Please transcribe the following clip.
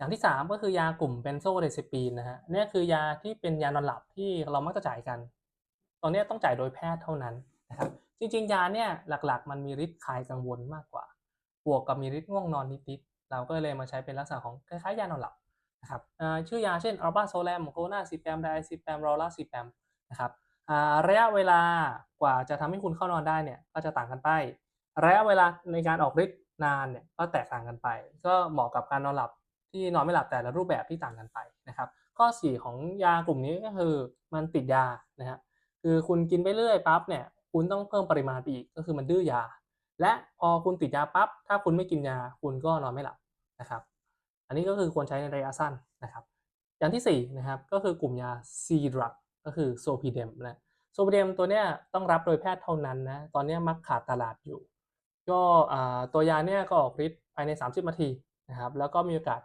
อย่างที่ 3 ก็คือยากลุ่มเบนโซเดซิปีนนะฮะนี่คือยาที่เป็นยานอนหลับที่เรามักจะจ่ายกัน ตอนนี้ต้องจ่ายโดยแพทย์เท่านั้นนะครับจริงๆ ยาเนี่ยหลักๆ มันมีฤทธิ์คลายกังวลมากกว่า บวกกับมีฤทธิ์ง่วงนอนนิดๆ เราก็เลยมาใช้เป็นลักษณะของคล้ายๆ ยานอนหลับนะครับชื่อยาเช่นอัลบาโซแลมโคนาซิแปมไดซิแปมรอลาซิแปมนะครับระยะเวลากว่าจะทำให้คุณเข้านอนได้เนี่ยก็จะต่างกันไป ระยะเวลาในการออกฤทธิ์นานเนี่ยก็แตกต่างกันไป ก็เหมาะกับการนอนหลับ ที่นอนไม่หลับแต่ละรูปแบบที่ต่างกันไปนะครับ ข้อเสียของยากลุ่มนี้ก็คือมันติดยานะฮะคือคุณกินไปเรื่อยปั๊บเนี่ยคุณต้องเพิ่มปริมาณไปอีกก็คือมันดื้อยา และพอคุณติดยาปั๊บถ้าคุณไม่กินยาคุณก็นอนไม่หลับนะครับ อันนี้ก็คือควรใช้ในระยะสั้นนะครับ อย่างที่4นะครับก็คือกลุ่มยา C drug ก็คือโซพีเดมนะโซพีเดมตัวเนี้ยต้องรับโดยแพทย์เท่านั้นนะตอนนี้มักขาดตลาดอยู่ ก็ตัวยาเนี่ยก็ออกฤทธิ์ภายใน 30นาทีนะครับแล้วก็มีโอกาส